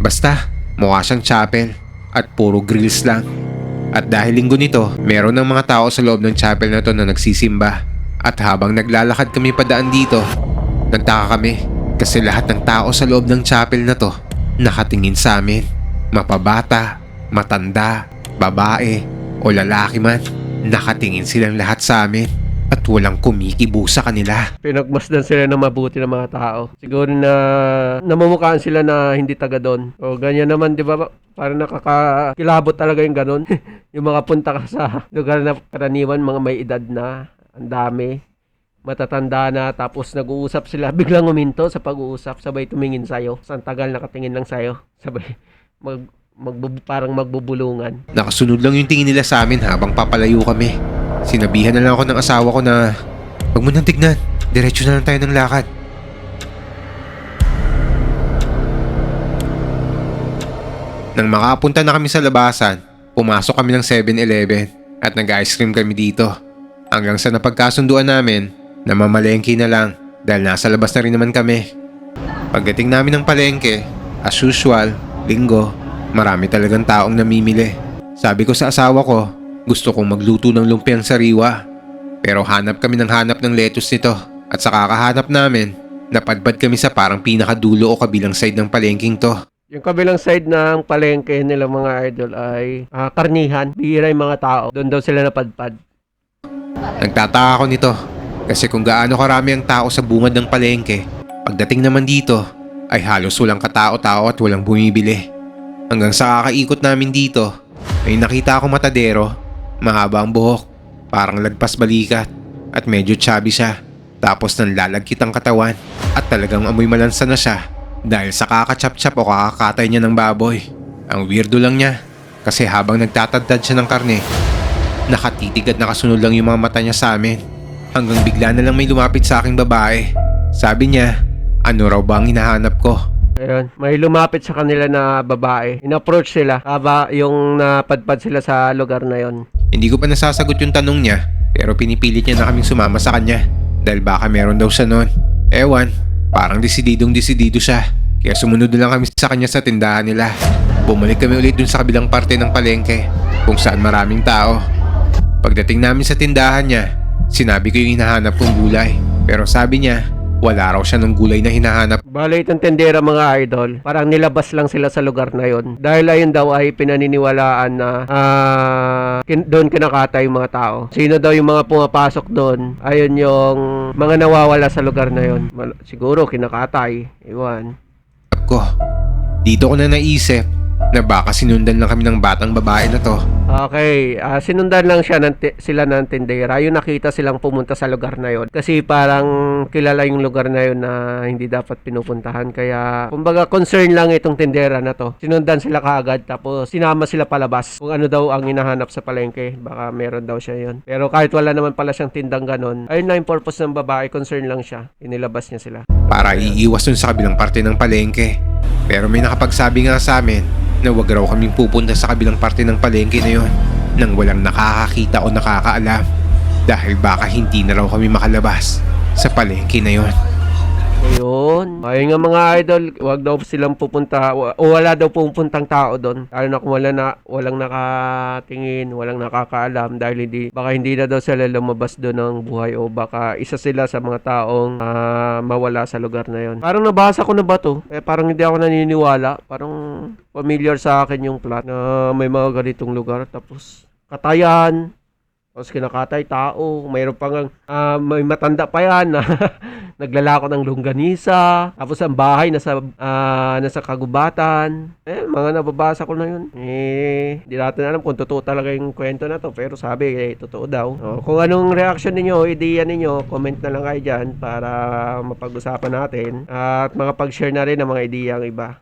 Basta, mukha siyang chapel at puro grills lang. At dahil linggo nito, meron ng mga tao sa loob ng chapel na to na nagsisimba. At habang naglalakad kami padaan dito, nagtaka kami kasi lahat ng tao sa loob ng chapel na to nakatingin sa amin. Mapabata, matanda, babae o lalaki man, nakatingin silang lahat sa amin at walang kumikibo sa kanila. Pinagmasdan sila ng mabuti ng mga tao. Siguro na namumukhaan sila na hindi taga doon. O ganyan naman, di ba? Parang nakakakilabot talaga yung ganun. yung mga punta ka sa lugar na karaniwan, mga may edad na, ang dami. Matatanda na, tapos nag-uusap sila. Biglang uminto sa pag-uusap, sabay tumingin sa'yo. Sa tagal nakatingin lang sa'yo. Sabay, mag, magbu- parang magbubulungan. Nakasunod lang yung tingin nila sa amin habang papalayo kami. Sinabihan na lang ako ng asawa ko na Huwag mo nang tignan, diretso na lang tayo ng lakad. Nang makapunta na kami sa labasan, pumasok kami ng 7-Eleven at nag-ice cream kami dito. Hanggang sa napagkasunduan namin na mamalengke na lang dahil nasa labas na rin naman kami. Pagdating namin ng palengke, as usual, linggo, marami talagang taong namimili. Sabi ko sa asawa ko, gusto kong magluto ng lumpiang sariwa. Pero hanap kami ng hanap ng lettuce nito at sa kakahanap namin, napadpad kami sa parang pinakadulo o kabilang side ng palengking to. Yung kabilang side ng palengke nila mga idol ay ah, karnihan. Bihira yung mga tao. Doon daw sila napadpad. Nagtataka ako nito kasi kung gaano karami ang tao sa bungad ng palengke, pagdating naman dito ay halos walang katao-tao at walang bumibili. Hanggang sa kakaikot namin dito, ay nakita ako matadero, mahaba ang buhok, parang lagpas balikat at medyo chubby siya. Tapos nanlalagkit ang katawan at talagang amoy malansa na siya dahil sa kakachap-chap o kakakatay niya ng baboy. Ang weirdo lang niya kasi habang nagtatadtad siya ng karne, Nakatitig at nakasunod lang yung mga mata niya sa amin. Hanggang bigla na lang may lumapit sa aking babae. Sabi niya, ano raw ba ang hinahanap ko? Ayun, may lumapit sa kanila na babae. In-approach sila. Haba yung napadpad sila sa lugar na yon. Hindi ko pa nasasagot yung tanong niya, pero pinipilit niya na kaming sumama sa kanya. Dahil baka meron daw siya noon. Ewan, parang desididong desidido siya. Kaya sumunod na lang kami sa kanya sa tindahan nila. Bumalik kami ulit dun sa kabilang parte ng palengke, kung saan maraming tao. Pagdating namin sa tindahan niya, sinabi ko yung hinahanap kong gulay. Pero sabi niya, wala raw siya ng gulay na hinahanap. Bale, itong tendera mga idol, parang nilabas lang sila sa lugar na yon. Dahil ayun daw ay pinaniniwalaan na ah, kin- doon kinakatay yung mga tao. Sino daw yung mga pumapasok doon? Ayun yung mga nawawala sa lugar na yon. Siguro kinakatay. Iwan. ko. Dito ko na naisip na baka sinundan lang kami ng batang babae na to. Okay, ah, sinundan lang siya ng sila ng tendera. Yung nakita silang pumunta sa lugar na yon. Kasi parang kilala yung lugar na yon na hindi dapat pinupuntahan. Kaya, kumbaga concern lang itong tendera na to. Sinundan sila kaagad tapos sinama sila palabas. Kung ano daw ang hinahanap sa palengke, baka meron daw siya yon. Pero kahit wala naman pala siyang tindang ganon, ayun na yung purpose ng babae, concern lang siya. Inilabas niya sila. para iiwas dun sa kabilang parte ng palengke. Pero may nakapagsabi nga sa amin na wag raw kaming pupunta sa kabilang parte ng palengke na yon nang walang nakakakita o nakakaalam dahil baka hindi na raw kami makalabas sa palengke na yon. Ayun. Ayun nga mga idol, wag daw silang pupunta o wala daw pupuntang tao doon. Lalo na kung wala na, walang nakatingin, walang nakakaalam dahil hindi, baka hindi na daw sila lumabas doon ng buhay o baka isa sila sa mga taong ah, mawala sa lugar na yon. Parang nabasa ko na ba to? Eh, parang hindi ako naniniwala. Parang familiar sa akin yung plot na may mga ganitong lugar. Tapos katayan, tapos kinakatay tao, mayroon pang ah, may matanda pa yan na naglalako ng longganisa. Tapos ang bahay nasa ah, nasa kagubatan. Eh, mga nababasa ko na yun. Eh, di natin alam kung totoo talaga yung kwento na to. Pero sabi, eh, totoo daw. Oh, kung anong reaction ninyo, ideya ninyo, comment na lang kayo dyan para mapag-usapan natin. At makapag-share na rin ng mga ideya ang iba.